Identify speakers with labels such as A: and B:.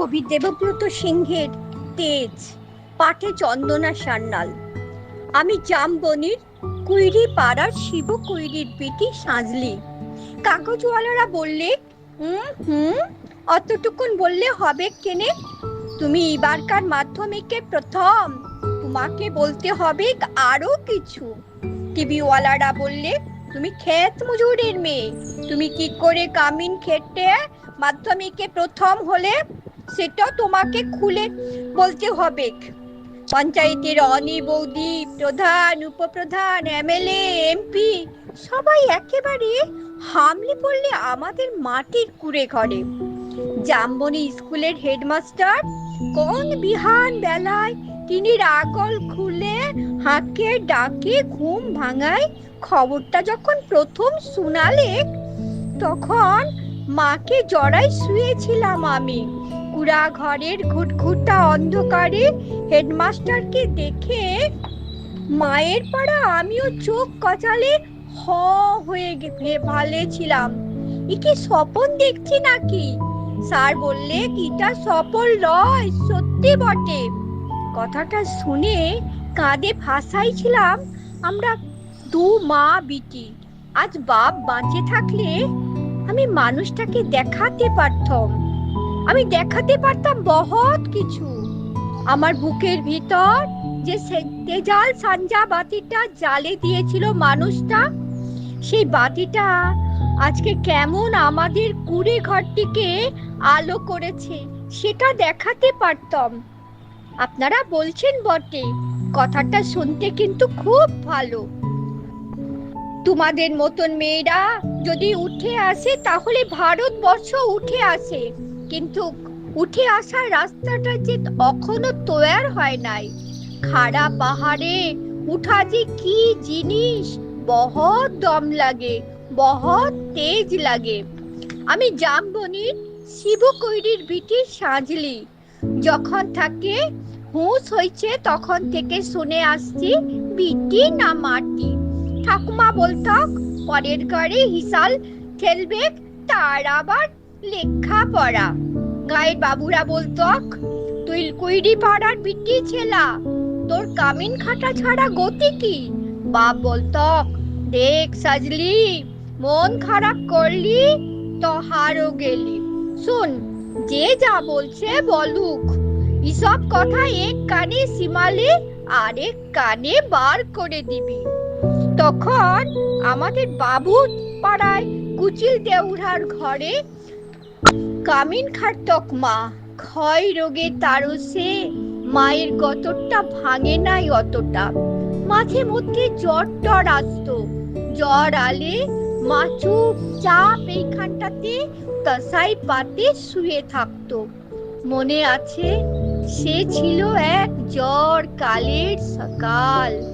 A: কবি দেবব্রত সিংহের তেজ, পাঠে চন্দনা সান্যাল। আমি জামবনির কুইরি পাড়ার শিব কুইরির বেটি সাজলি। কাগজওয়ালারা বললে, হুম হুম, অতটুকুন বললে হবে কেনে? তুমি এবারকার মাধ্যমিকে প্রথম, তোমাকে বলতে হবে আরও কিছু। টিভিওয়ালারা বললে, তুমি ক্ষেত মজুরের মেয়ে, তুমি কি করে কামিন খেটে মাধ্যমিকে প্রথম হলে সেটাও তোমাকে খুলে বলতে হবে। পঞ্চায়েতের অনি বৌদি, প্রধান, উপপ্রধান, এমএলএ, এমপি, সবাই একেবারে হামলে পড়লে আমাদের মাটির কুড়ে ঘরে। জামবনি স্কুলের হেডমাস্টার, কোন বিহান বেলায় তিনি আগল খুলে হাঁকে ডাকে ঘুম ভাঙায় খবরটা যখন প্রথম শুনালে, তখন মাকে জড়াই শুয়েছিলাম আমি। কুড়া ঘরের ঘুটঘুটা অন্ধকারে হেডমাস্টারকে দেখে মায়ের পাড়া আমিও চোখ কচালে হ হয়ে ভালে ছিলাম। কি স্বপন দেখছি নাকি? স্যার বললে কিটা সফল নয় সত্যি বটে। কথাটা শুনে কাঁদে ভাসাইছিলাম আমরা দু মা বিটি। আজ বাপ বাঁচে থাকলে আমি মানুষটাকে দেখাতে পারতাম। আমি দেখাতে পারতাম বহুত কিছু। আমার বুকের ভিতর যে তেজাল সাঞ্জা বাতিটা জ্বালে দিয়েছিল মানুষটা, সেই বাতিটা আজকে কেমন আমাদের কুড়ে ঘরটিকে আলো করেছে, সেটা দেখাতে পারতাম। আপনারা বলছেন বটে, কথাটা শুনতে কিন্তু খুব ভালো। তোমাদের মতন মেয়েরা যদি উঠে আসে, তাহলে ভারতবর্ষ উঠে আসে। কিন্তু উঠে আসার রাস্তাটা যে এখনও তৈয়ার হয় নাই। খাড়া পাহাড়ে উঠা যে কি জিনিস বহুত দম লাগে বহুত তেজ লাগে। আমি জামবনির শিব কৈরির বিটি সাজলি। যখন থাকে হুঁশ হয়েছে তখন থেকে শুনে আসছি, বিটি না মাটি? ঠাকুমা বলতো, পরের ঘরে হিসাল ঠেলবে তার আবার লেখা পড়া গায়ের বাবুরা বলতো, তুই কুইরি পাড়ার বিটি ছেলা, তোর কামিন খাটা ছাড়া গতি কি? বাপ বলতো, দেখ সাজলি, মন খারাপ করলি তো হারও গেলি। শুন, যে যা বলছে বলুক। এসব কথা এক কানে সিমালে আরেক কানে বার করে দিবি। তখন আমাদের বাবু পাড়ায় কুচিল দেউড়ার ঘরে কামিন খাটতক মা, ক্ষয় রোগে তারসে মায়ের গতরটা ভাঙে নাই অতটা। মাঝে মধ্যে জ্বর টর আসতো, জ্বর আলে মা চুপচাপ এইখানটাতে তসাই পাতে শুয়ে থাকতো। মনে আছে, সে ছিল এক জ্বর কালের সকাল।